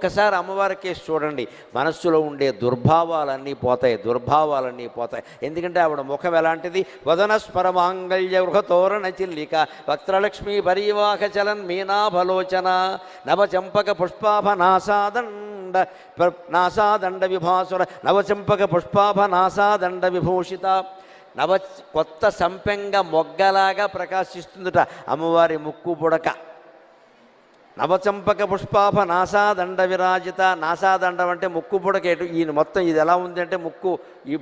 ఒక్కసారి అమ్మవారికే చూడండి. మనస్సులో ఉండే దుర్భావాలన్నీ పోతాయి దుర్భావాలన్నీ పోతాయి. ఎందుకంటే ఆవిడ ముఖం ఎలాంటిది? వదనస్పర మాంగళ్య గృహతోరణ చిల్లిక వక్త్రలక్ష్మి పరివాహ చలన్ మీనాభలోచన నవచంపక పుష్పాభ నాసాదండ నాసాదండ విభాసుర నవచంపక పుష్పాభ నాసాదండ విభూషిత. నవ కొత్త సంపెంగ మొగ్గలాగా ప్రకాశిస్తుందట. అమ్మవారి ముక్కు బుడక. నవచంపక పుష్పాభ నాసాదండ విరాజిత. నాసాదండం అంటే ముక్కు పుడకేటు ఈయన మొత్తం ఇది ఎలా ఉంది అంటే ముక్కు ఈ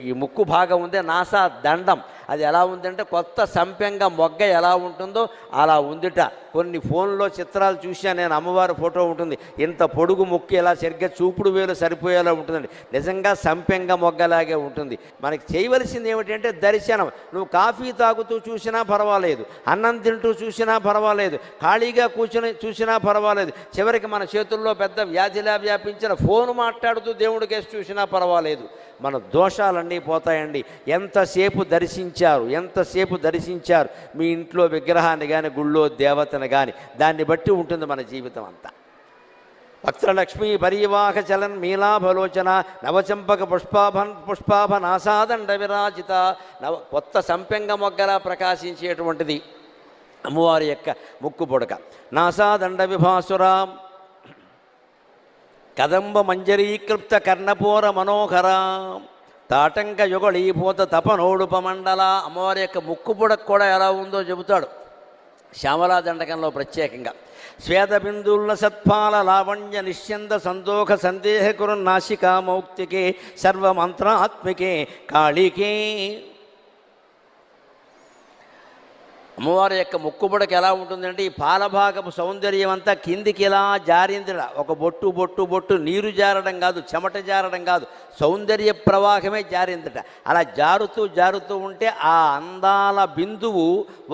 ఈ- ముక్కు భాగం ఉందే నాసా దండం అది ఎలా ఉందంటే కొత్త సంపెంగ మొగ్గ ఎలా ఉంటుందో అలా ఉందిట. కొన్ని ఫోన్లో చిత్రాలు చూశాను నేను అమ్మవారి ఫోటో ఉంటుంది. ఇంత పొడుగు ముక్కు ఇలా సరిగ్గా చూపుడు వేలు సరిపోయేలా ఉంటుందండి. నిజంగా సంపెంగ మొగ్గలాగే ఉంటుంది. మనకి చేయవలసింది ఏమిటంటే దర్శనం. నువ్వు కాఫీ తాగుతూ చూసినా పర్వాలేదు. అన్నం తింటూ చూసినా పర్వాలేదు. ఖాళీగా కూర్చుని చూసినా పర్వాలేదు. చివరికి మన చేతుల్లో పెద్ద వ్యాధిలా వ్యాపించిన ఫోన్ మాట్లాడుతూ దేవుడి చూసినా పర్వాలేదు. మన దోషాలన్నీ పోతాయండి. ఎంతసేపు దర్శించారు ఎంతసేపు దర్శించారు? మీ ఇంట్లో విగ్రహాన్ని కానీ గుళ్ళో దేవతను కానీ దాన్ని బట్టి ఉంటుంది మన జీవితం అంతా. వక్త్రలక్ష్మీ పరివాహ చలన్ మీలాభలోచన నవచంపక పుష్పాభన్ పుష్పాభ నాసాదండ విరాజిత నవ కొత్త సంపెంగ మొగ్గలా ప్రకాశించేటువంటిది అమ్మవారి యొక్క ముక్కు పొడక. నాసాదండ విభాసురాం. కదంబ మంజరీకృప్త కర్ణపూర మనోహర. తాటంక యుగళీభూత తపనోడుపమండల అమ్మవారి యొక్క ముక్కు కూడా ఎలా ఉందో చెబుతాడు. శ్యామలా దండకంలో ప్రత్యేకంగా. శ్వేతబిందుల్న సత్పాల లావణ్య నిశ్చంద సందోహ సందేహ కురు నాసికా మౌక్తికే సర్వమంత్రాత్మికే కాళికే. అమ్మవారి యొక్క ముక్కుబుడకి ఎలా ఉంటుందంటే ఈ పాలభాగపు సౌందర్యం అంతా కిందికి ఇలా జారిందిడ ఒక బొట్టు బొట్టు బొట్టు నీరు జారడం కాదు చెమట జారడం కాదు. సౌందర్య ప్రవాహమే జారిందట. అలా జారుతూ జారుతూ ఉంటే ఆ అందాల బిందువు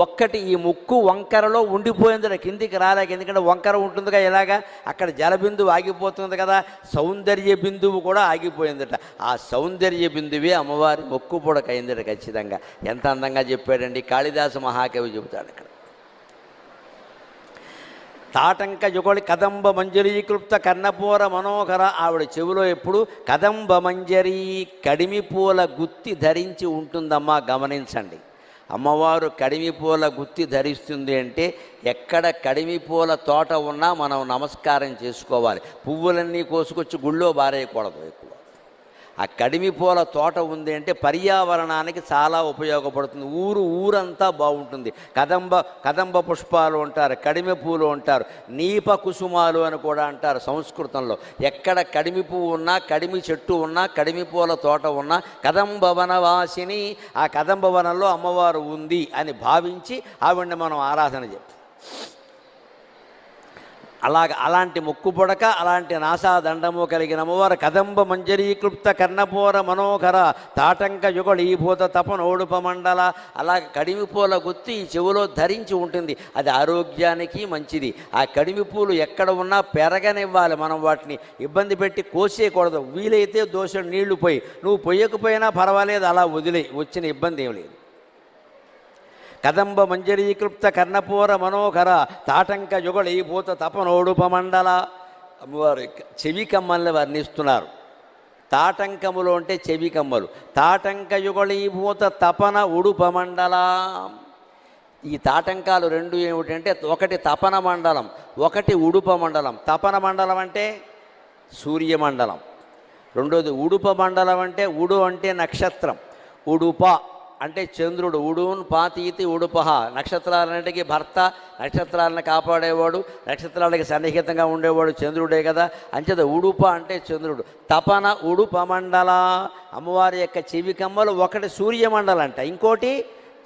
ఒక్కటి ఈ ముక్కు వంకరలో ఉండిపోయిందట. కిందికి రాలేక ఎందుకంటే వంకర ఉంటుందిగా ఇలాగా అక్కడ జలబిందువు ఆగిపోతుంది కదా సౌందర్య బిందువు కూడా ఆగిపోయిందట. ఆ సౌందర్య బిందువే అమ్మవారి మొక్కు పొడకైందట ఖచ్చితంగా. ఎంత అందంగా చెప్పాడండి. కాళిదాస మహాకవి చెబుతాడు ఇక్కడ. తాటంక యుగళి కదంబ మంజరీకృప్త కన్నపూర మనోహర ఆవిడ చెవిలో ఎప్పుడు కదంబ మంజరీ కడిమి పూల గుత్తి ధరించి ఉంటుందమ్మా గమనించండి. అమ్మవారు కడిమి పూల గుత్తి ధరిస్తుంది అంటే ఎక్కడ కడిమి పూల తోట ఉన్నా మనం నమస్కారం చేసుకోవాలి. పువ్వులన్నీ కోసుకొచ్చి గుళ్ళో బారేయకూడదు ఎక్కువ. ఆ కడిమి పూల తోట ఉంది అంటే పర్యావరణానికి చాలా ఉపయోగపడుతుంది. ఊరు ఊరంతా బాగుంటుంది. కదంబ కదంబ పుష్పాలు అంటారు కడిమి పూలు అంటారు నీప కుసుమాలు అని కూడా అంటారు సంస్కృతంలో. ఎక్కడ కడిమి పువ్వు ఉన్నా కడిమి చెట్టు ఉన్నా కడిమి పూల తోట ఉన్నా కదంబ వనవాసిని ఆ కదంబ వనంలో అమ్మవారు ఉంది అని భావించి ఆవిడ మనం ఆరాధన చేస్తాం అలాగ అలాంటి ముక్కుబొడక అలాంటి నాసాదండము కలిగిన అమ్మవారు కదంబ మంజరీకృప్త కర్ణపూర మనోహర తాటంక యుగళీభూత తపనోడుపమండల అలాగ కడిమి పూల గుత్తి ఈ చెవులో ధరించి ఉంటుంది. అది ఆరోగ్యానికి మంచిది. ఆ కడిమి పూలు ఎక్కడ ఉన్నా పెరగనివ్వాలి మనం వాటిని. ఇబ్బంది పెట్టి కోసేయకూడదు. వీలైతే దోషం నీళ్ళు పోయి. నువ్వు పొయ్యకపోయినా పర్వాలేదు అలా వదిలే వచ్చిన ఇబ్బంది ఏం లేదు. కదంబ మంజరీకృప్త కర్ణపూర మనోహర తాటంక యుగళీభూత తపనోడుపమండల అమ్మవారు చెవి కమ్మల్ని వర్ణిస్తున్నారు. తాటంకములు అంటే చెవి కమ్మలు. తాటంక యుగళీభూత తపన ఉడుపమండల ఈ తాటంకాలు రెండు ఏమిటంటే ఒకటి తపన మండలం ఒకటి ఉడుప మండలం. తపన మండలం అంటే సూర్యమండలం రెండోది ఉడుప మండలం అంటే ఉడు అంటే నక్షత్రం. ఉడుప అంటే చంద్రుడు ఉడూన్ పాతీతి ఉడుపహ. నక్షత్రాలన్నిటికీ భర్త నక్షత్రాలను కాపాడేవాడు నక్షత్రాలకి సన్నిహితంగా ఉండేవాడు చంద్రుడే కదా. అంచేత ఉడుప అంటే చంద్రుడు. తపన ఉడుపమండల. అమ్మవారి యొక్క చెవి కమ్మలు ఒకటి సూర్యమండలం అంట ఇంకోటి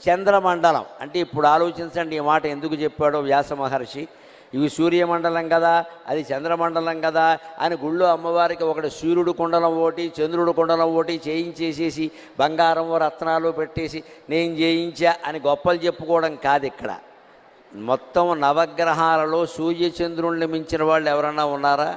చంద్రమండలం. అంటే ఇప్పుడు ఆలోచించండి ఈ మాట ఎందుకు చెప్పాడో వ్యాస మహర్షి. ఇవి సూర్యమండలం కదా అది చంద్రమండలం కదా అని గుళ్ళో అమ్మవారికి ఒకటి సూర్యుడు కుండలం ఓటి చంద్రుడు కుండలం ఓటి చేయించేసేసి బంగారం రత్నాలు పెట్టేసి నేను చేయించా అని గొప్పలు చెప్పుకోవడం కాదు ఇక్కడ. మొత్తం నవగ్రహాలలో సూర్యచంద్రుణ్ణి మించిన వాళ్ళు ఎవరన్నా ఉన్నారా?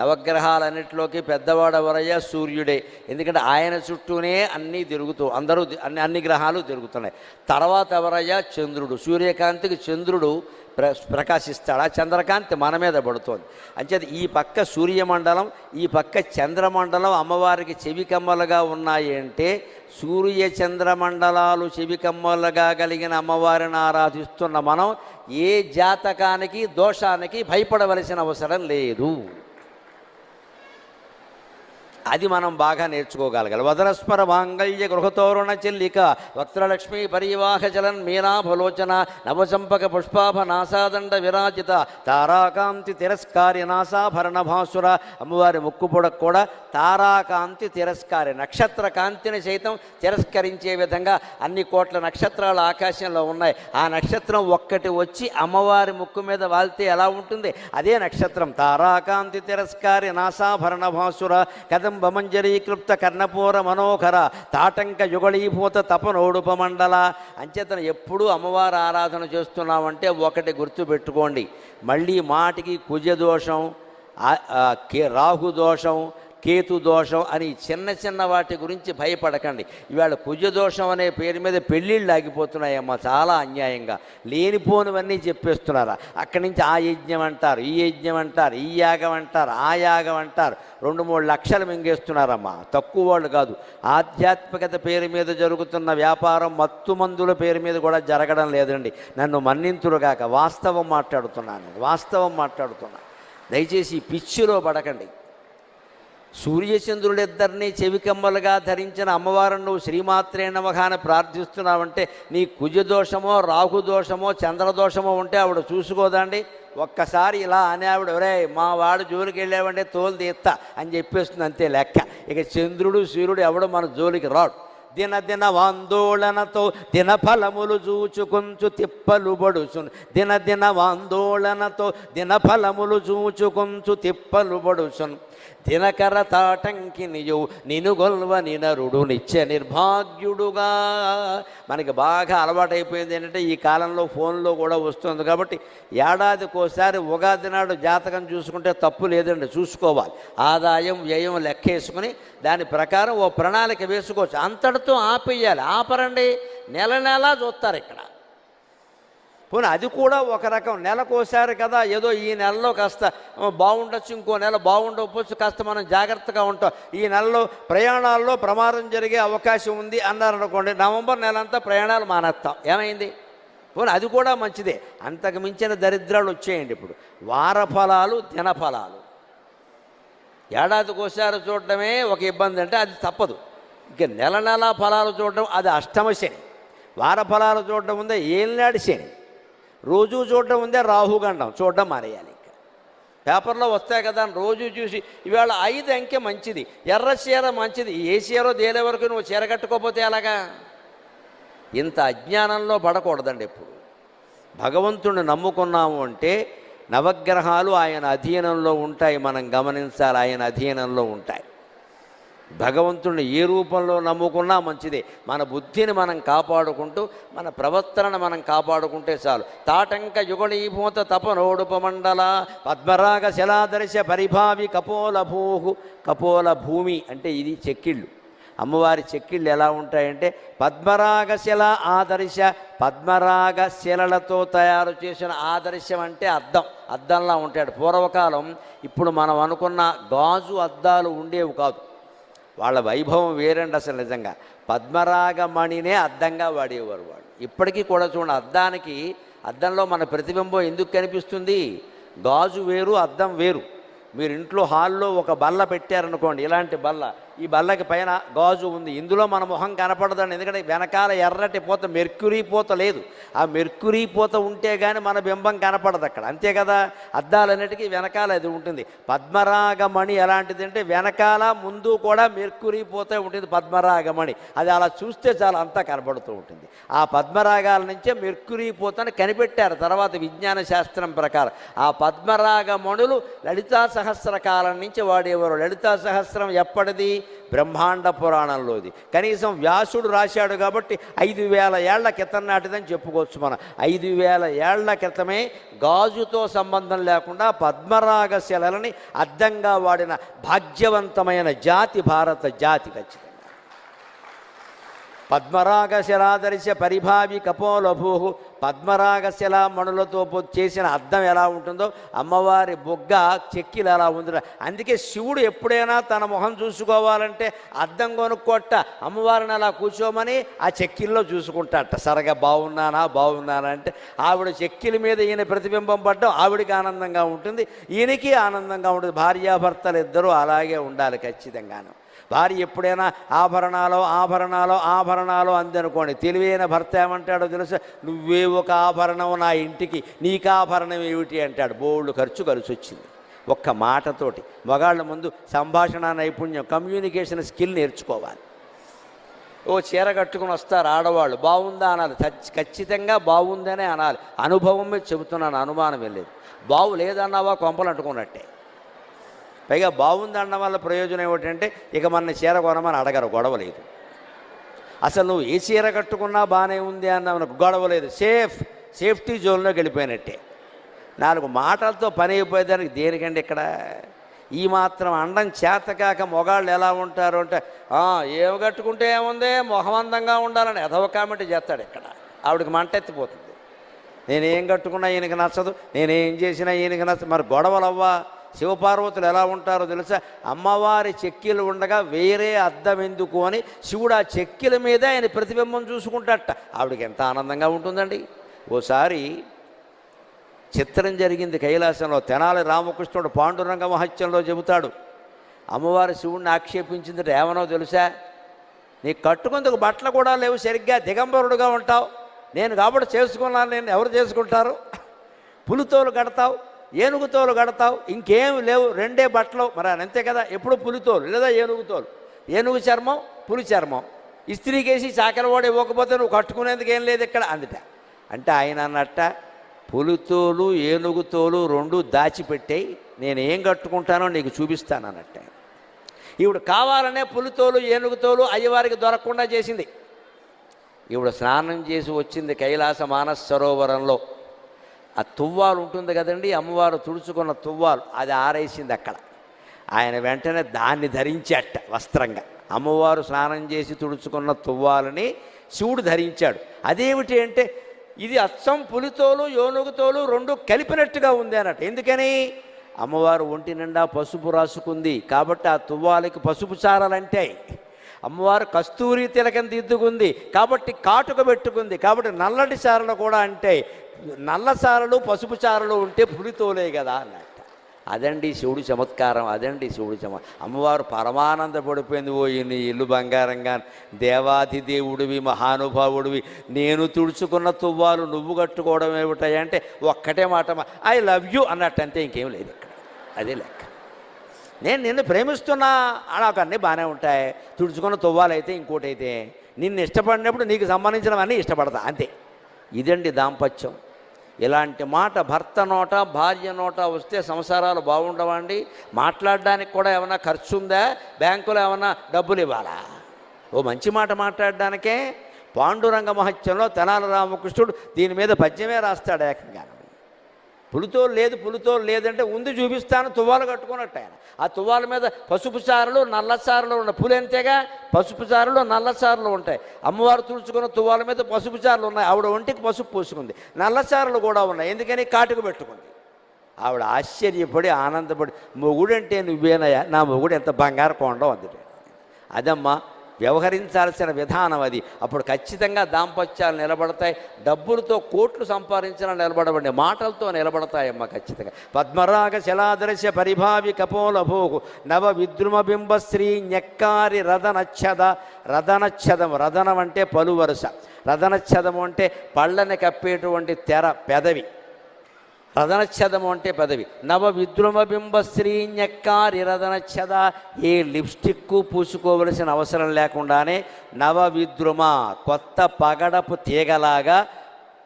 నవగ్రహాలన్నింటిలోకి పెద్దవాడెవరయ్యా? సూర్యుడే. ఎందుకంటే ఆయన చుట్టూనే అన్నీ తిరుగుతూ అందరూ అన్ని అన్ని గ్రహాలు తిరుగుతున్నాయి. తర్వాత ఎవరయ్యా? చంద్రుడు. సూర్యకాంతికి చంద్రుడు ప్ర ప్రకాశిస్తాడు. ఆ చంద్రకాంతి మన మీద పడుతోంది. అంచేది ఈ పక్క సూర్యమండలం ఈ పక్క చంద్రమండలం అమ్మవారికి చెవికమ్మలుగా ఉన్నాయి అంటే సూర్య చంద్రమండలాలు చెవికమ్మలుగా కలిగిన అమ్మవారిని ఆరాధిస్తున్న మనం ఏ జాతకానికి దోషానికి భయపడవలసిన అవసరం లేదు. అది మనం బాగా నేర్చుకోగలగాలి. వదనస్మర మాంగళ్య గృహతోరణ చెల్లిక వక్త్రలక్ష్మీ పరివాహ చలన్ మీనాభలోచన నవచంపక పుష్పాభ నాసాదండ విరాజిత తారాకాంతి తిరస్కారి నాసాభరణ భాసుర అమ్మవారి ముక్కు కూడా తారాకాంతి తిరస్కారి నక్షత్ర కాంతిని సైతం తిరస్కరించే విధంగా అన్ని కోట్ల నక్షత్రాలు ఆకాశంలో ఉన్నాయి. ఆ నక్షత్రం ఒక్కటి వచ్చి అమ్మవారి ముక్కు మీద వాల్తే ఎలా ఉంటుంది? అదే నక్షత్రం. తారాకాంతి తిరస్కారి నాసాభరణ భాసుర కదం మంజరీకృప్త కర్ణపూర మనోహర తాటంక యుగళీభూత తపనోడుపమండల అంచేతను ఎప్పుడూ అమ్మవారు ఆరాధన చేస్తున్నామంటే ఒకటి గుర్తుపెట్టుకోండి. మళ్ళీ మాటికి కుజదోషం రాహుదోషం కే రాహు దోషం కేతు దోషం అని చిన్న చిన్న వాటి గురించి భయపడకండి. ఇవాళ కుజదోషం అనే పేరు మీద పెళ్ళిళ్ళు ఆగిపోతున్నాయమ్మా చాలా అన్యాయంగా. లేనిపోనివన్నీ చెప్పేస్తున్నారా. అక్కడి నుంచి ఆ యజ్ఞం అంటారు ఈ యజ్ఞం అంటారు ఈ యాగం అంటారు ఆ యాగం అంటారు. రెండు మూడు లక్షలు మింగేస్తున్నారమ్మా. తక్కువ వాళ్ళు కాదు. ఆధ్యాత్మికత పేరు మీద జరుగుతున్న వ్యాపారం మత్తు మందుల పేరు మీద కూడా జరగడం లేదండి. నన్ను మన్నింతురుగాక వాస్తవం మాట్లాడుతున్నాను వాస్తవం మాట్లాడుతున్నాను దయచేసి పిచ్చిలో పడకండి. సూర్యచంద్రులిద్దరినీ చెవికమ్మలుగా ధరించిన అమ్మవారిని నువ్వు శ్రీమాత్రే నమగాన ప్రార్థిస్తున్నావంటే నీ కుజదోషమో రాహుదోషమో చంద్రదోషమో ఉంటే ఆవిడ చూసుకోదండి. ఒక్కసారి ఇలా అనే ఆవిడ ఒరే మా వాడు జోలికి వెళ్ళావంటే తోలు తీస్తా అని చెప్పేస్తుంది అంతే లెక్క. ఇక చంద్రుడు సూర్యుడు ఎవడు మన జోలికి రాడు. దిన దిన వాందోళనతో దిన ఫలములు చూచుకొంచు తిప్పలు బడుచును. దిన దిన వాందోళనతో దిన ఫలములు చూచుకొంచు తిప్పలు బడుచును. దినకర తాటంకి నియు నిను గొల్వ నినరుడు నిత్య నిర్భాగ్యుడుగా మనకి బాగా అలవాటైపోయింది ఏంటంటే ఈ కాలంలో ఫోన్లో కూడా వస్తుంది కాబట్టి ఏడాదికోసారి ఉగాది నాడు జాతకం చూసుకుంటే తప్పు లేదండి చూసుకోవాలి. ఆదాయం వ్యయం లెక్కేసుకుని దాని ప్రకారం ఓ ప్రణాళిక వేసుకోవచ్చు. అంతటితో ఆపేయాలి. ఆపరండి. నెల నెలా చూస్తారు ఇక్కడ. పోనీ అది కూడా ఒక రకం. నెలకోసారి కదా ఏదో ఈ నెలలో కాస్త బాగుండొచ్చు ఇంకో నెల బాగుండకపోవచ్చు కాస్త మనం జాగ్రత్తగా ఉంటాం. ఈ నెలలో ప్రయాణాల్లో ప్రమాదం జరిగే అవకాశం ఉంది అన్నారనుకోండి నవంబర్ నెలంతా ప్రయాణాలు మానేస్తాం ఏమైంది? పోనీ అది కూడా మంచిదే. అంతకు మించిన దరిద్రాలు వచ్చేయండి ఇప్పుడు. వారఫలాలు దినఫలాలు. ఏడాదికోసారి చూడటమే ఒక ఇబ్బంది అంటే అది తప్పదు. ఇక నెల నెల ఫలాలు చూడటం అది అష్టమ శని. వార ఫలాలు చూడడం ఉందే ఏలినాడు శని. రోజు చూడడం ఉందే రాహుగండం చూడడం మానేయాలి ఇంకా. పేపర్లో వస్తాయి కదా అని రోజు చూసి ఇవాళ ఐదు అంకె మంచిది ఎర్ర చీర మంచిది ఏ చీరో దేలే వరకు నువ్వు చీర కట్టుకోపోతే ఎలాగా? ఇంత అజ్ఞానంలో పడకూడదండి ఎప్పుడు. భగవంతుడిని నమ్ముకున్నాము అంటే నవగ్రహాలు ఆయన అధీనంలో ఉంటాయి మనం గమనించాలి ఆయన అధీనంలో ఉంటాయి. భగవంతుడిని ఏ రూపంలో నమ్ముకున్నా మంచిదే. మన బుద్ధిని మనం కాపాడుకుంటూ మన ప్రవర్తనను మనం కాపాడుకుంటే చాలు. తాటంక యుగళీభూత తపనోడుపమండల పద్మరాగ శలాదర్శ పరిభావి కపోల భూహు కపోల భూమి అంటే ఇది చెక్కిళ్ళు. అమ్మవారి చెక్కిళ్ళు ఎలా ఉంటాయంటే పద్మరాగ శిల ఆదర్శ పద్మరాగ శిలలతో తయారు చేసిన ఆదర్శం అంటే అద్దం. అద్దంలా ఉంటాడు. పూర్వకాలం ఇప్పుడు మనం అనుకున్న గాజు అద్దాలు ఉండేవి కాదు. వాళ్ళ వైభవం వేరండి అసలు నిజంగా. పద్మరాగమణినే అద్దంగా వాడేవారు వాళ్ళు. ఇప్పటికీ కూడా చూడండి అద్దానికి అద్దంలో మన ప్రతిబింబం ఎందుకు కనిపిస్తుంది? గాజు వేరు అద్దం వేరు. మీరు ఇంట్లో హాల్లో ఒక బల్ల పెట్టారనుకోండి ఇలాంటి బల్ల ఈ బల్లకి పైన గాజు ఉంది. ఇందులో మన మొహం కనపడదండి. ఎందుకంటే వెనకాల ఎర్రటి పూత మెర్క్యూరీ పూత లేదు. ఆ మెర్క్యూరీ పూత ఉంటే కానీ మన బింబం కనపడదు అక్కడ. అంతే కదా? అద్దాలన్నిటికీ వెనకాల అది ఉంటుంది. పద్మరాగమణి ఎలాంటిది అంటే వెనకాల ముందు కూడా మెర్క్యూరీ పూత ఉంటుంది పద్మరాగమణి. అది అలా చూస్తే చాలా అంతా కనబడుతూ ఉంటుంది. ఆ పద్మరాగాల నుంచే మెర్క్యూరీ పూతని కనిపెట్టారు తర్వాత విజ్ఞాన శాస్త్రం ప్రకారం. ఆ పద్మరాగమణులు లలితా సహస్ర కాలం నుంచి వాడేవారు. లలితా సహస్రం ఎప్పటిది? బ్రహ్మాండ పురాణంలోది. కనీసం వ్యాసుడు రాశాడు కాబట్టి ఐదు వేల ఏళ్ళ క్రితం నాటిదని చెప్పుకోవచ్చు మనం. ఐదు వేల ఏళ్ళ క్రితమే గాజుతో సంబంధం లేకుండా పద్మరాగ శిలని అద్దంగా వాడిన భాగ్యవంతమైన జాతి భారత జాతి ఖచ్చితంగా. పద్మరాగశిలాదర్శ పరిభావి కపోలభూ పద్మరాగశిలా మణులతో చేసిన అద్దం ఎలా ఉంటుందో అమ్మవారి బొగ్గ చెక్కిలు ఎలా ఉందిరా. అందుకే శివుడు ఎప్పుడైనా తన మొహం చూసుకోవాలంటే అద్దం కొనుక్కోట అమ్మవారిని అలా కూర్చోమని ఆ చెక్కిల్లో చూసుకుంటాట. సరగా బాగున్నానా బాగున్నానా అంటే ఆవిడ చెక్కిల మీద ఈయన ప్రతిబింబం పడ్డం ఆవిడికి ఆనందంగా ఉంటుంది ఈయనకి ఆనందంగా ఉంటుంది. భార్యాభర్తలు ఇద్దరూ అలాగే ఉండాలి ఖచ్చితంగాను. భార్య ఎప్పుడైనా ఆభరణాలు ఆభరణాలు ఆభరణాలు అందనుకోండి. తెలివైన భర్త ఏమంటాడో తెలుసు? నువ్వే ఒక ఆభరణం నా ఇంటికి నీకు ఆభరణం ఏమిటి? అంటాడు. బోళ్ళు ఖర్చు కలిసి వచ్చింది ఒక్క మాటతోటి. మగాళ్ళ ముందు సంభాషణ నైపుణ్యం కమ్యూనికేషన్ స్కిల్ నేర్చుకోవాలి. ఓ చీర కట్టుకుని వస్తారు ఆడవాళ్ళు. బాగుందా అనాలి. ఖచ్చితంగా బాగుందనే అనాలి. అనుభవం మీద చెబుతున్నాను అనుమానం వెళ్ళేది బాగు లేదన్నావా కొంపలు అంటుకున్నట్టే. పైగా బాగుంది అనడం వల్ల ప్రయోజనం ఏమిటంటే ఇక మన చీర కొనమని అడగరు గొడవ లేదు. అసలు నువ్వు ఏ చీర కట్టుకున్నా బాగానే ఉంది అన్న గొడవ లేదు. సేఫ్ సేఫ్టీ జోన్లోకి వెళ్ళిపోయినట్టే. నాలుగు మాటలతో పని అయిపోయేదానికి దేనికండి ఇక్కడ? ఈ మాత్రం అండం చేతకాక మొగాళ్ళు ఎలా ఉంటారు అంటే ఏమి కట్టుకుంటే ఏముంది? మొహం అందంగా ఉండాలని ఎదవ కామెంట్ చేస్తాడు ఇక్కడ. ఆవిడకి మంట ఎత్తిపోతుంది. నేనేం కట్టుకున్నా ఈయనకి నచ్చదు నేనేం చేసినా ఈయనకి నచ్చదు. మరి గొడవలు అవ్వా శివపార్వతులు ఎలా ఉంటారో తెలుసా? అమ్మవారి చెక్కిలు ఉండగా వేరే అద్దం ఎందుకు అని శివుడు ఆ చెక్కిల మీద ఆయన ప్రతిబింబం చూసుకుంటాట ఆవిడకి ఎంత ఆనందంగా ఉంటుందండి. ఓసారి చిత్రం జరిగింది కైలాసంలో. తెనాలి రామకృష్ణుడు పాండురంగ మహత్యంలో చెబుతాడు. అమ్మవారి శివుణ్ణి ఆక్షేపించింది ఏమనో తెలుసా? నీ కట్టుకుందుకు బట్టలు కూడా లేవు సరిగ్గా దిగంబరుడుగా ఉంటావు. నేను కాబట్టి చేసుకున్నాను నేను ఎవరు చేసుకుంటారు? పులితోలు కడతావు. ఏనుగుతోలు కడతావు ఇంకేం లేవు రెండే బట్టలు మరి అంతే కదా ఎప్పుడు పులితోలు లేదా ఏనుగుతోలు ఏనుగు చర్మం పులి చర్మం. ఇస్త్రీకేసి చాకలవాడు ఇవ్వకపోతే నువ్వు కట్టుకునేందుకు ఏం లేదు ఇక్కడ అందుట. అంటే ఆయన అన్నట్ట పులితోలు ఏనుగుతోలు రెండు దాచిపెట్టాయి నేను ఏం కట్టుకుంటానో నీకు చూపిస్తాను అన్నట్ట ఈవిడ కావాలనే పులితోలు ఏనుగుతోలు అయ్యవారికి దొరకకుండా చేసింది. ఈవిడ స్నానం చేసి వచ్చింది కైలాస మానస సరోవరంలో. ఆ తువ్వాలు ఉంటుంది కదండి అమ్మవారు తుడుచుకున్న తువ్వాలు అది ఆరేసింది అక్కడ. ఆయన వెంటనే దాన్ని ధరించాట వస్త్రంగా. అమ్మవారు స్నానం చేసి తుడుచుకున్న తువ్వాలని శివుడు ధరించాడు. అదేమిటి అంటే ఇది అచ్చం పులితోలు యోనుగుతోలు రెండు కలిపినట్టుగా ఉంది అన్నట్టు. ఎందుకని? అమ్మవారు ఒంటి నిండా పసుపు రాసుకుంది. కాబట్టి ఆ తువ్వాలకి పసుపు చారాలంటే అమ్మవారు కస్తూరి తిలకం దిద్దుకుంది కాబట్టి కాటుక పెట్టుకుంది కాబట్టి నల్లటి చారలు కూడా అంటే నల్ల చారలు పసుపు చారలు ఉంటే పులితోలే కదా అన్నట్ట. అదండి శివుడు చమత్కారం అదండి శివుడు చమ అమ్మవారు పరమానంద పడిపోయింది ఓ నీ ఇల్లు బంగారంగా దేవాది దేవుడివి మహానుభావుడివి నేను తుడుచుకున్న తువ్వాలు నువ్వు కట్టుకోవడం ఏమిటాయంటే ఒక్కటే మాట ఐ లవ్ యూ అన్నట్టు అంతే ఇంకేం లేదు ఇక్కడ. అదే లెక్క. నేను నిన్ను ప్రేమిస్తున్నా నాకు అన్నీ బాగానే ఉంటాయి. తుడుచుకున్న తువ్వాలైతే ఇంకోటి అయితే నిన్ను ఇష్టపడినప్పుడు నీకు సంబంధించినవన్నీ ఇష్టపడతా అంతే. ఇదండి దాంపత్యం. ఇలాంటి మాట భర్త నోట భార్య నోట వస్తే సంసారాలు బాగుండవండి. మాట్లాడడానికి కూడా ఏమైనా ఖర్చు ఉందా బ్యాంకులో ఏమైనా డబ్బులు ఇవ్వాలా? ఓ మంచి మాట మాట్లాడడానికే పాండురంగ మహత్యంలో తెనాల రామకృష్ణుడు దీని మీద పద్యమే రాస్తాడు ఏకంగా పులితో లేదు పులితో లేదంటే ఉంది చూపిస్తాను తువ్వాలు కట్టుకున్నట్టు ఆయన. ఆ తువ్వాల మీద పసుపు చారులు నల్ల చారులు ఉన్న పులి అంతేగా పసుపు చారులు నల్ల చారులు ఉంటాయి. అమ్మవారు తుడుచుకున్న తువ్వాల మీద పసుపు చారులు ఉన్నాయి. ఆవిడ ఒంటికి పసుపు పూసుకుంది. నల్ల చారులు కూడా ఉన్నాయి. ఎందుకని? కాటుకు పెట్టుకుంది. ఆవిడ ఆశ్చర్యపడి ఆనందపడి మొగుడంటే నువ్వేనయ్యా? నా మొగుడు ఎంత బంగారు కొండం అందుకే అదమ్మా వ్యవహరించాల్సిన విధానం అది. అప్పుడు ఖచ్చితంగా దాంపత్యాలు నిలబడతాయి. డబ్బులతో కోట్లు సంపాదించిన నిలబడవండి. మాటలతో నిలబడతాయమ్మా ఖచ్చితంగా. పద్మరాగ శలాదర్శ పరిభావి కపోలభోగు నవ విద్రుమ శ్రీ నెక్కారి రథనచ్చద రథనచ్చదం రథనం అంటే పలు వరుస రథనచ్చదము అంటే పళ్ళని కప్పేటువంటి తెర పెదవి. రథనచ్ఛదము అంటే పదవి. నవ విద్రుమబింబ బింబ శ్రీఞక్కారి రథనచ్ఛద ఏ లిప్స్టిక్ పూసుకోవలసిన అవసరం లేకుండానే నవ విద్రుమ కొత్త పగడపు తీగలాగా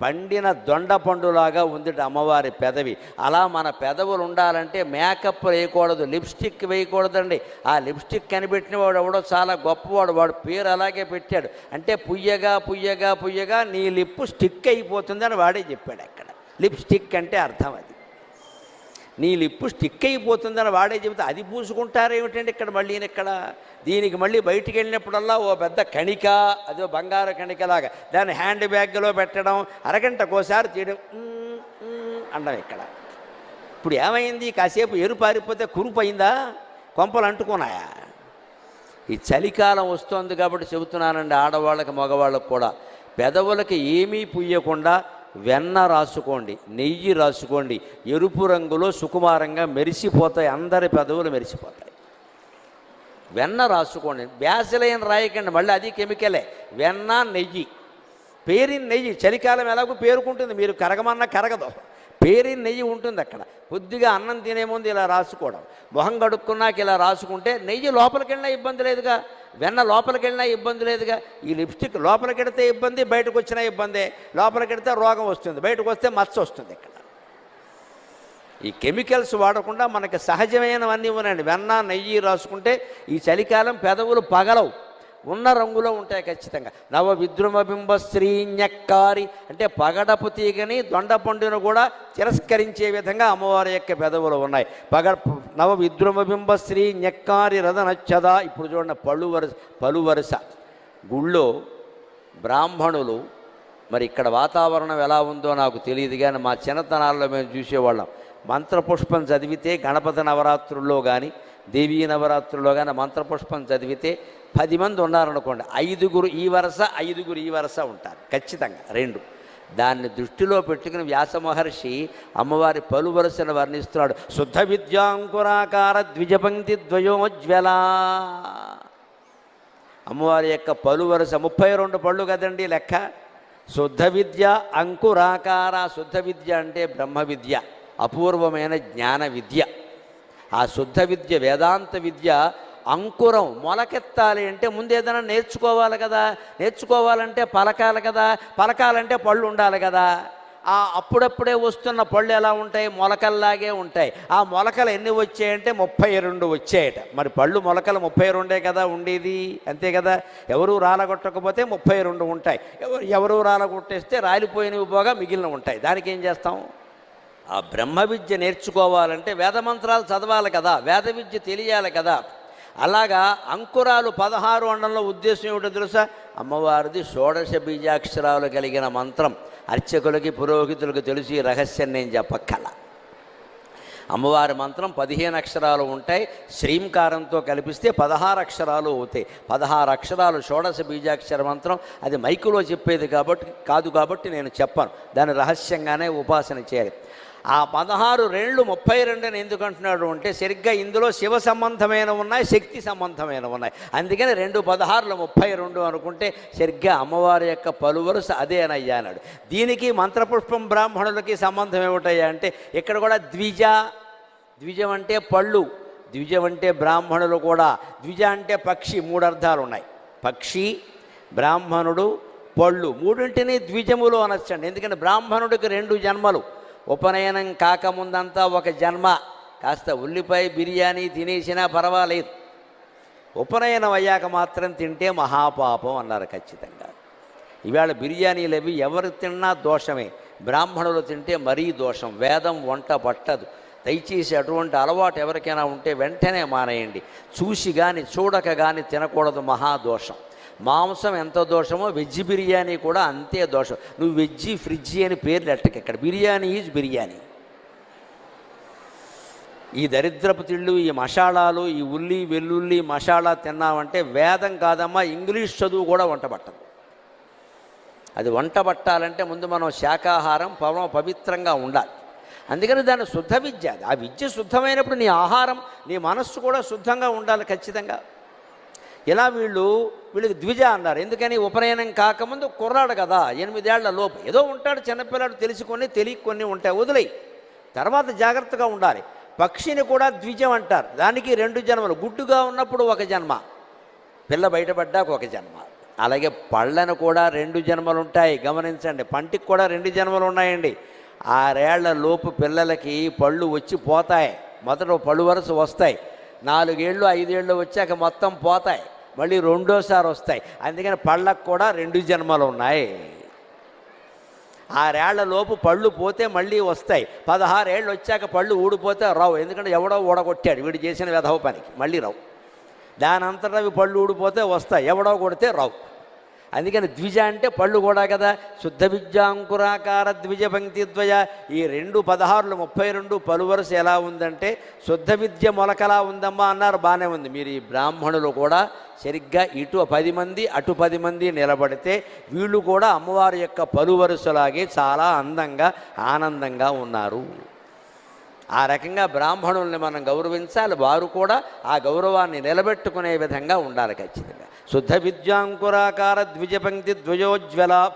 పండిన దొండ పండులాగా ఉంది అమ్మవారి పెదవి. అలా మన పెదవులు ఉండాలంటే మేకప్ వేయకూడదు లిప్స్టిక్ వేయకూడదండి. ఆ లిప్స్టిక్ కనిపెట్టిన వాడు ఎవడో చాలా గొప్పవాడు వాడు పేరు అలాగే పెట్టాడు. అంటే పుయ్యగా పుయ్యగా పుయ్యగా నీ లిప్పు స్టిక్ అయిపోతుందని వాడే చెప్పాడు అక్కడ. లిప్స్టిక్ అంటే అర్థం అది. నీ లిప్పు స్టిక్ అయిపోతుందని వాడే చెబితే అది పూసుకుంటారేమిటండి ఇక్కడ మళ్ళీ ఇక్కడ? దీనికి మళ్ళీ బయటికి వెళ్ళినప్పుడల్లా ఓ పెద్ద కణిక అదో బంగారు కణికలాగా దాన్ని హ్యాండ్ బ్యాగ్లో పెట్టడం అరగంటకోసారి తీయడం "ఉమ్, ఇక్కడ. ఇప్పుడు ఏమైంది? కాసేపు ఎరు పారిపోతే కురుపోయిందా కొంపలు అంటుకున్నాయా? ఈ చలికాలం వస్తోంది కాబట్టి చెబుతున్నానండి ఆడవాళ్ళకి మగవాళ్ళకి కూడా. పెదవులకి ఏమీ పుయ్యకుండా వెన్న రాసుకోండి నెయ్యి రాసుకోండి ఎరుపు రంగులో సుకుమారంగా మెరిసిపోతాయి అందరి పెదవులు మెరిసిపోతాయి. వెన్న రాసుకోండి వ్యాసలైన రాయకండి మళ్ళీ అది కెమికలే వెన్న నెయ్యి. పేరిన నెయ్యి చలికాలం ఎలాగో పేరుకుంటుంది మీరు కరగమన్నా కరగదు. పేరిన నెయ్యి ఉంటుంది అక్కడ. కొద్దిగా అన్నం తినే ముందు ఇలా రాసుకోవడం. మొహం కడుక్కున్నాక ఇలా రాసుకుంటే నెయ్యి లోపలికి వెళ్ళినా ఇబ్బంది లేదుగా. వెన్న లోపలికి వెళ్ళినా ఇబ్బంది లేదుగా. ఈ లిప్స్టిక్ లోపలికి వెడితే ఇబ్బంది బయటకు వచ్చినా ఇబ్బందే. లోపలికి వెడితే రోగం వస్తుంది. బయటకు వస్తే మచ్చ వస్తుంది ఇక్కడ. ఈ కెమికల్స్ వాడకుండా మనకి సహజమైనవన్నీ ఉన్నాయండి. వెన్న నెయ్యి రాసుకుంటే ఈ చలికాలం పెదవులు పగలవు. ఉన్న రంగులో ఉంటాయి ఖచ్చితంగా. నవ విద్రుమబింబ బింబ శ్రీఞక్కారి అంటే పగడపు తీగని దొండపండును కూడా తిరస్కరించే విధంగా అమ్మవారి యొక్క పెదవులు ఉన్నాయి. పగ నవ విద్రుమబింబ బింబ శ్రీ రథ రథనచ్చద. ఇప్పుడు చూడండి పళ్ళు వరుస పలు వరుస. గుళ్ళో బ్రాహ్మణులు మరి ఇక్కడ వాతావరణం ఎలా ఉందో నాకు తెలియదు కానీ మా చిన్నతనాల్లో మేము చూసేవాళ్ళం. మంత్రపుష్పం చదివితే గణపతి నవరాత్రుల్లో కానీ దేవీ నవరాత్రుల్లో కానీ మంత్రపుష్పం చదివితే పది మంది ఉన్నారనుకోండి ఐదుగురు ఈ వరుస ఐదుగురు ఈ వరుస ఉంటారు ఖచ్చితంగా రెండు. దాన్ని దృష్టిలో పెట్టుకుని వ్యాస మహర్షి అమ్మవారి పలు వరుసను వర్ణిస్తున్నాడు. శుద్ధ విద్యాంకురాకార ద్విజపంక్తి ద్వయోజ్వల. అమ్మవారి యొక్క పలు వరుస ముప్పై రెండు పళ్ళు కదండి లెక్క. శుద్ధ విద్య అంకురాకార శుద్ధ విద్య అంటే బ్రహ్మ విద్య అపూర్వమైన జ్ఞాన విద్య. ఆ శుద్ధ విద్య వేదాంత విద్య అంకురం మొలకెత్తాలి అంటే ముందు ఏదైనా నేర్చుకోవాలి కదా. నేర్చుకోవాలంటే పలకాలి కదా. పలకాలంటే పళ్ళు ఉండాలి కదా. ఆ అప్పుడప్పుడే వస్తున్న పళ్ళు ఎలా ఉంటాయి? మొలకల్లాగే ఉంటాయి. ఆ మొలకలు ఎన్ని వచ్చాయంటే ముప్పై రెండు వచ్చాయట. మరి పళ్ళు మొలకలు ముప్పై రెండే కదా ఉండేది? అంతే కదా. ఎవరు రాలగొట్టకపోతే ముప్పై రెండు ఉంటాయి. ఎవరు ఎవరు రాలగొట్టేస్తే రాలిపోయినవి పోగా మిగిలిన ఉంటాయి. దానికి ఏం చేస్తాం? ఆ బ్రహ్మ విద్య నేర్చుకోవాలంటే వేద మంత్రాలు చదవాలి కదా వేద విద్య తెలియాలి కదా. అలాగా అంకురాలు పదహారు అండంలో ఉద్దేశం ఏమిటో తెలుసా? అమ్మవారిది షోడశ బీజాక్షరాలు కలిగిన మంత్రం. అర్చకులకి పురోహితులకు తెలిసి రహస్యం నేను చెప్పక్కల. అమ్మవారి మంత్రం పదిహేను అక్షరాలు ఉంటాయి. శ్రీంకారంతో కలిపిస్తే పదహారు అక్షరాలు అవుతాయి. పదహారు అక్షరాలు షోడశ బీజాక్షర మంత్రం. అది మైకులో చెప్పేది కాబట్టి కాదు కాబట్టి నేను చెప్పాను. దాన్ని రహస్యంగానే ఉపాసన చేయాలి. ఆ పదహారు రెండు ముప్పై రెండు అని ఎందుకు అంటున్నాడు అంటే సరిగ్గా ఇందులో శివ సంబంధమైన ఉన్నాయి శక్తి సంబంధమైన ఉన్నాయి. అందుకని రెండు పదహారులు ముప్పై రెండు అనుకుంటే సరిగ్గా అమ్మవారి యొక్క పలువరుస అదేనయ్యా అన్నాడు. దీనికి మంత్రపుష్పం బ్రాహ్మణులకి సంబంధం ఏమిటయ్యా అంటే ఇక్కడ కూడా ద్విజ ద్విజం అంటే పళ్ళు ద్విజం అంటే బ్రాహ్మణులు కూడా ద్విజ అంటే పక్షి మూడు అర్థాలు ఉన్నాయి. పక్షి బ్రాహ్మణుడు పళ్ళు. మూడింటిని ద్విజములు అనొచ్చండి. ఎందుకంటే బ్రాహ్మణుడికి రెండు జన్మలు. ఉపనయనం కాకముందంతా ఒక జన్మ. కాస్త ఉల్లిపాయ బిర్యానీ తినేసినా పర్వాలేదు. ఉపనయనం అయ్యాక మాత్రం తింటే మహాపాపం అన్నారు ఖచ్చితంగా. ఇవాళ బిర్యానీలు అవి ఎవరు తిన్నా దోషమే. బ్రాహ్మణులు తింటే మరీ దోషం. వేదం వంట పట్టదు. దయచేసి అటువంటి అలవాటు ఎవరికైనా ఉంటే వెంటనే మానేయండి. చూసి కానీ చూడక కానీ తినకూడదు మహాదోషం మాంసం ఎంత దోషమో వెజ్ బిర్యానీ కూడా అంతే దోషం. నువ్వు వెజ్ ఫ్రిడ్జ్ అని పేర్లు ఎట్టకి ఇక్కడ బిర్యానీ ఈజ్ బిర్యానీ. ఈ దరిద్రపు తిళ్ళు ఈ మసాలాలు ఈ ఉల్లి వెల్లుల్లి మసాలా తిన్నామంటే వేదం కాదమ్మా ఇంగ్లీష్ చదువు కూడా వంట పట్టదు. అది వంట పట్టాలంటే ముందు మనం శాకాహారం పవన పవిత్రంగా ఉండాలి. అందుకని దాని శుద్ధ విద్య ఆ విద్య శుద్ధమైనప్పుడు నీ ఆహారం నీ మనస్సు కూడా శుద్ధంగా ఉండాలి ఖచ్చితంగా. ఇలా వీళ్ళు? వీళ్ళకి ద్విజ అన్నారు. ఎందుకని? ఉపనయనం కాకముందు కుర్రాడు కదా ఎనిమిదేళ్ళ లోపు. ఏదో ఉంటాడు చిన్నపిల్లాడు తెలుసుకొని తెలియ కొన్ని ఉంటాయి వదిలేయి. తర్వాత జాగ్రత్తగా ఉండాలి. పక్షిని కూడా ద్విజం అంటారు. దానికి రెండు జన్మలు. గుడ్డుగా ఉన్నప్పుడు ఒక జన్మ పిల్ల బయటపడ్డాక ఒక జన్మ. అలాగే పళ్ళను కూడా రెండు జన్మలు ఉంటాయి. గమనించండి పంటికి కూడా రెండు జన్మలు ఉన్నాయండి. ఆరేళ్ళ లోపు పిల్లలకి పళ్ళు వచ్చి పోతాయి. మొదట పళ్ళు వరుస వస్తాయి. నాలుగేళ్ళు ఐదేళ్ళు వచ్చాక మొత్తం పోతాయి. మళ్ళీ రెండోసారి వస్తాయి. అందుకని పళ్ళకు కూడా రెండు జన్మలు ఉన్నాయి. ఆరేళ్ళలోపు పళ్ళు పోతే మళ్ళీ వస్తాయి. పదహారేళ్ళు వచ్చాక పళ్ళు ఊడిపోతే రావు. ఎందుకంటే ఎవడో ఊడగొట్టాడు. వీడు చేసిన వెధవ పనికి. మళ్ళీ రావు. దాని అంతటా అవి పళ్ళు ఊడిపోతే వస్తాయి. ఎవడో కొడితే రావు. అందుకని ద్విజ అంటే పళ్ళు కూడా కదా. శుద్ధ విద్యాంకురాకార ద్విజ పంక్తి ద్వయ ఈ రెండు పదహారులు ముప్పై రెండు పలు వరుస ఎలా ఉందంటే శుద్ధ విద్య మొలకలా ఉందమ్మా అన్నారు. బాగానే ఉంది. మీరు ఈ బ్రాహ్మణులు కూడా సరిగ్గా ఇటు పది మంది అటు పది మంది నిలబడితే వీళ్ళు కూడా అమ్మవారి యొక్క పలు వరుసలాగే చాలా అందంగా ఆనందంగా ఉన్నారు. ఆ రకంగా బ్రాహ్మణుల్ని మనం గౌరవించాలి. వారు కూడా ఆ గౌరవాన్ని నిలబెట్టుకునే విధంగా ఉండాలి ఖచ్చితంగా. శుద్ధ విద్యాంకురాకార ద్విజపంక్తి ద్వయోజ్వల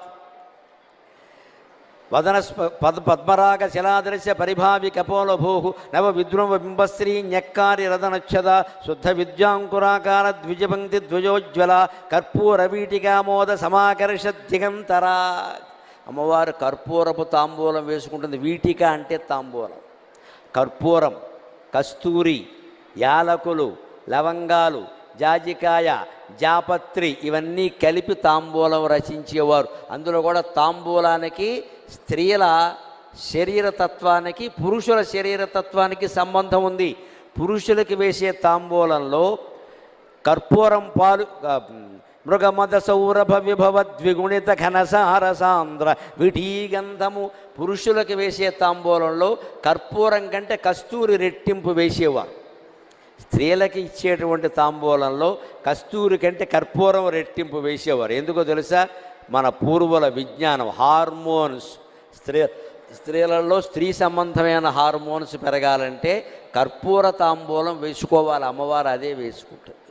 వదన పద్ పద్మరాగ శిలాదర్శ పరిభావి కపోల భూ నవ విద్రుమ బింబశ్రీ న్యక్కారి రదనచ్చద శుద్ధ విద్యాంకురాకార ద్విజపంక్తి ద్వయోజ్వల కర్పూర వీటికామోద సమాకర్ష దిగంతరా అమ్మవారు కర్పూరపు తాంబూలం వేసుకుంటుంది. వీటిక అంటే తాంబూలం. కర్పూరం కస్తూరి యాలకులు లవంగాలు జాజికాయ జాపత్రి ఇవన్నీ కలిపి తాంబూలం రచించేవారు. అందులో కూడా తాంబూలానికి స్త్రీల శరీరతత్వానికి పురుషుల శరీరతత్వానికి సంబంధం ఉంది. పురుషులకి వేసే తాంబూలంలో కర్పూరం పాలు మృగమద సౌరభ విభవ ద్విగుణిత ఘనసార సాంద్ర విఠీగంధము పురుషులకు వేసే తాంబూలంలో కర్పూరం కంటే కస్తూరి రెట్టింపు వేసేవారు. స్త్రీలకి ఇచ్చేటువంటి తాంబూలంలో కస్తూరి కంటే కర్పూరం రెట్టింపు వేసేవారు. ఎందుకో తెలుసా? మన పూర్వుల విజ్ఞానం హార్మోన్స్. స్త్రీ స్త్రీలలో స్త్రీ సంబంధమైన హార్మోన్స్ పెరగాలంటే కర్పూర తాంబూలం వేసుకోవాలి. అమ్మవారు అదే వేసుకుంటుంది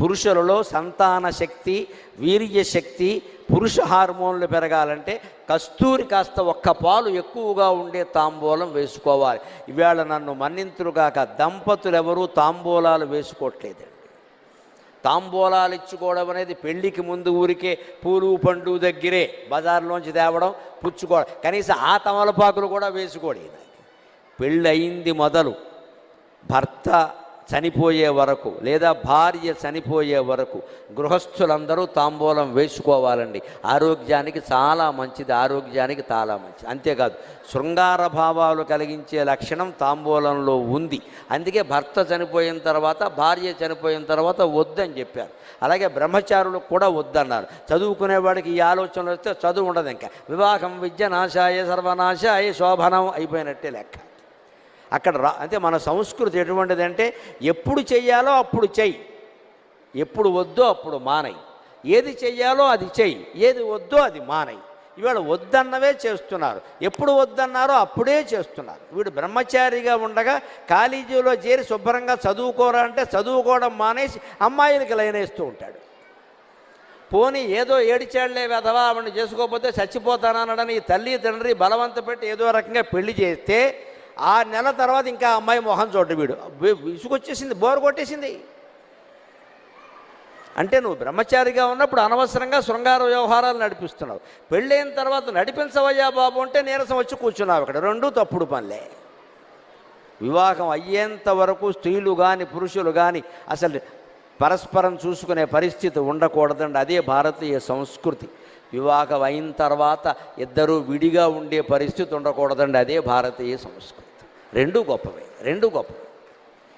పురుషులలో సంతాన శక్తి వీర్య శక్తి పురుష హార్మోన్లు పెరగాలంటే కస్తూరి కాస్త ఒక్క పాలు ఎక్కువగా ఉండే తాంబూలం వేసుకోవాలి. ఇవాళ నన్ను మన్నింతురుగాక దంపతులు ఎవరూ తాంబూలాలు వేసుకోవట్లేదండి. తాంబూలాలు ఇచ్చుకోవడం అనేది పెళ్ళికి ముందు ఊరికే పూలు పండు దగ్గరే బజార్లోంచి తేవడం పుచ్చుకోవడం. కనీసం ఆ తమలపాకులు కూడా వేసుకోడు పెళ్ళి అయింది మొదలు. భర్త చనిపోయే వరకు లేదా భార్య చనిపోయే వరకు గృహస్థులందరూ తాంబూలం వేసుకోవాలండి. ఆరోగ్యానికి చాలా మంచిది ఆరోగ్యానికి చాలా మంచిది. అంతేకాదు శృంగార భావాలు కలిగించే లక్షణం తాంబూలంలో ఉంది. అందుకే భర్త చనిపోయిన తర్వాత భార్య చనిపోయిన తర్వాత వద్దని చెప్పారు. అలాగే బ్రహ్మచారులకు కూడా వద్దన్నారు. చదువుకునేవాడికి ఈ ఆలోచనలు వస్తే చదువు ఉండదు ఇంకా. వివాహం విద్య నాశాయ సర్వనాశాయ శోభనం అయిపోయినట్టే లెక్క. అక్కడ రా అంటే మన సంస్కృతి ఎటువంటిదంటే ఎప్పుడు చెయ్యాలో అప్పుడు చెయ్యి. ఎప్పుడు వద్దో అప్పుడు మానయి. ఏది చెయ్యాలో అది చెయ్యి. ఏది వద్దో అది మానయి. ఇవాళ వద్దన్నవే చేస్తున్నారు. ఎప్పుడు వద్దన్నారో అప్పుడే చేస్తున్నారు. వీడు బ్రహ్మచారిగా ఉండగా కాలేజీలో చేరి శుభ్రంగా చదువుకోరా అంటే చదువుకోవడం మానేసి అమ్మాయిలకి లైనేస్తూ ఉంటాడు. పోనీ ఏదో ఏడిచాళ్ళే వెధవా ఆవిడని చేసుకోకపోతే చచ్చిపోతాననడని తల్లి తండ్రి బలవంత పెట్టి ఏదో రకంగా పెళ్ళి చేస్తే ఆ నెల తర్వాత ఇంకా అమ్మాయి మొహం చూడ్డు వీడు. ఇసుకొచ్చేసింది విసుగొచ్చేసింది బోరు కొట్టేసింది. అంటే నువ్వు బ్రహ్మచారిగా ఉన్నప్పుడు అనవసరంగా శృంగార వ్యవహారాలు నడిపిస్తున్నావు. పెళ్ళైన తర్వాత నడిపించవయ్యా బాబు అంటే నీరసం వచ్చి కూర్చున్నావు ఇక్కడ రెండు తప్పుడు పనులే. వివాహం అయ్యేంత వరకు స్త్రీలు కానీ పురుషులు కానీ అసలు పరస్పరం చూసుకునే పరిస్థితి ఉండకూడదండి. అదే భారతీయ సంస్కృతి. వివాహం అయిన తర్వాత ఇద్దరూ విడిగా ఉండే పరిస్థితి ఉండకూడదండి. అదే భారతీయ సంస్కృతి. రెండు గొప్పవే రెండు గొప్పవే.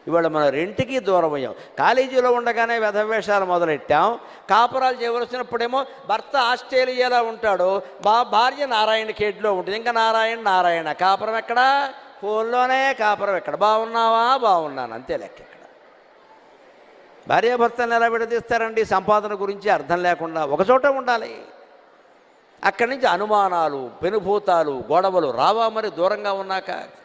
ఇవాళ మనం రెంటికి దూరం అయ్యాం. కాలేజీలో ఉండగానే వ్యధవేషాలు మొదలెట్టాం. కాపురాలు చేయవలసినప్పుడేమో భర్త ఆస్ట్రేలియాలో ఉంటాడు. బా భార్య నారాయణ కేడ్లో ఉంటుంది. ఇంకా నారాయణ నారాయణ. కాపురం ఎక్కడ? ఫోన్లోనే కాపురం ఎక్కడ? బాగున్నావా? బాగున్నాను. అంతే లెక్క ఇక్కడ. భార్యాభర్తలను ఎలా విడదీస్తారండి? సంపాదన గురించి అర్థం లేకుండా ఒకచోట ఉండాలి. అక్కడి నుంచి అనుమానాలు పెనుభూతాలు గొడవలు రావా మరి దూరంగా ఉన్నాక?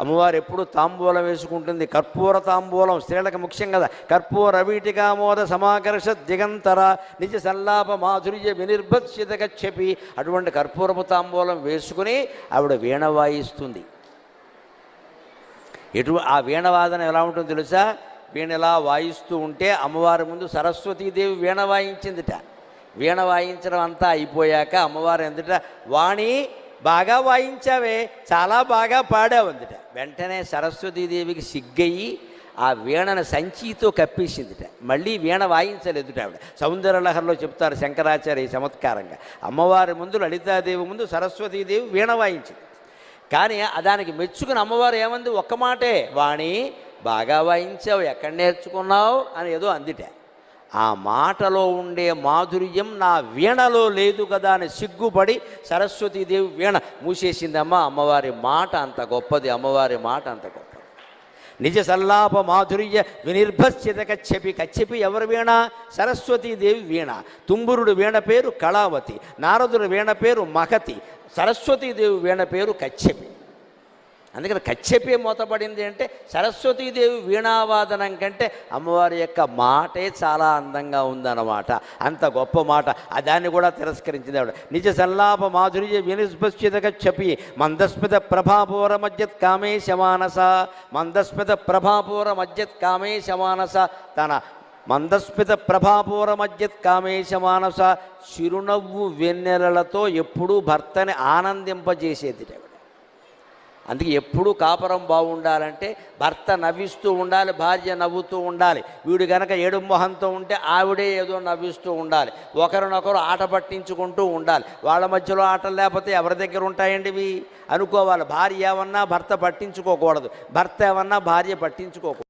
అమ్మవారు ఎప్పుడు తాంబూలం వేసుకుంటుంది. కర్పూర తాంబూలం స్త్రీలకు ముఖ్యం కదా. కర్పూర వీటికామోద సమాకర్ష దిగంతర నిజ సల్లాప మాధుర్య వినిర్భత్సిత గచ్చపి అటువంటి కర్పూరపు తాంబూలం వేసుకుని ఆవిడ వీణ వాయిస్తుంది. ఎటు ఆ వీణవాదన ఎలా ఉంటుందో తెలుసా? వీణ ఇలా వాయిస్తూ ఉంటే అమ్మవారి ముందు సరస్వతీదేవి వీణ వాయించిందిట. వీణ వాయించడం అంతా అయిపోయాక అమ్మవారు ఎందుట? వాణి బాగా వాయించావే చాలా బాగా పాడావుందిట వెంటనే సరస్వతీదేవికి సిగ్గయి ఆ వీణను సంచితో కప్పేసిందిట. మళ్ళీ వీణ వాయించలేదుట ఆవిడ. సౌందర్యలహరిలో చెప్తారు శంకరాచార్య చమత్కారంగా. అమ్మవారి ముందు లలితాదేవి ముందు సరస్వతీదేవి వీణ వాయించింది. కానీ దానికి మెచ్చుకుని అమ్మవారు ఏమంది? ఒక్క మాటే. వాణి బాగా వాయించావు ఎక్కడ నేర్చుకున్నావు? అని ఏదో అందిట. ఆ మాటలో ఉండే మాధుర్యం నా వీణలో లేదు కదా అని సిగ్గుపడి సరస్వతీదేవి వీణ మూసేసిందమ్మా అమ్మవారి మాట అంత గొప్పది అమ్మవారి మాట అంత గొప్పది. నిజ సల్లాప మాధుర్య వినిర్భశ్చిత కచ్చపి కచ్చపి ఎవరి వీణ? సరస్వతీదేవి వీణ. తుంబురుడు వీణ పేరు కళావతి నారదుడు వీణ పేరు మహతి సరస్వతీదేవి వీణ పేరు కచ్చపి అందుకని కచ్చెపే మూతపడింది అంటే సరస్వతీదేవి వీణావాదనం కంటే అమ్మవారి యొక్క మాటే చాలా అందంగా ఉందన్నమాట. అంత గొప్ప మాట. దాన్ని కూడా తిరస్కరించింది ఆవిడ. నిజ సల్లాప మాధుర్య వినిస్పశ్చిత కచ్చపి మందస్మిత ప్రభాపూర మధ్యత్ కామే శమానస మందస్మిత ప్రభాపూర మధ్యత్ కామే శమానస తన మందస్మిత ప్రభాపూర మధ్యత్ కామేశ మానస చిరునవ్వు వెన్నెలలతో ఎప్పుడూ భర్తని ఆనందింపజేసేది ఆవిడ. అందుకే ఎప్పుడూ కాపురం బాగుండాలంటే భర్త నవ్విస్తూ ఉండాలి భార్య నవ్వుతూ ఉండాలి. వీడు గనక ఏడు మొహంతో ఉంటే ఆవిడే ఏదో నవ్విస్తూ ఉండాలి. ఒకరినొకరు ఆట పట్టించుకుంటూ ఉండాలి. వాళ్ళ మధ్యలో ఆటలు లేకపోతే ఎవరి దగ్గర ఉంటాయండి ఇవి? అనుకోవాలి. భార్య ఏమన్నా భర్త పట్టించుకోకూడదు. భర్త ఏమన్నా భార్య పట్టించుకోకూడదు.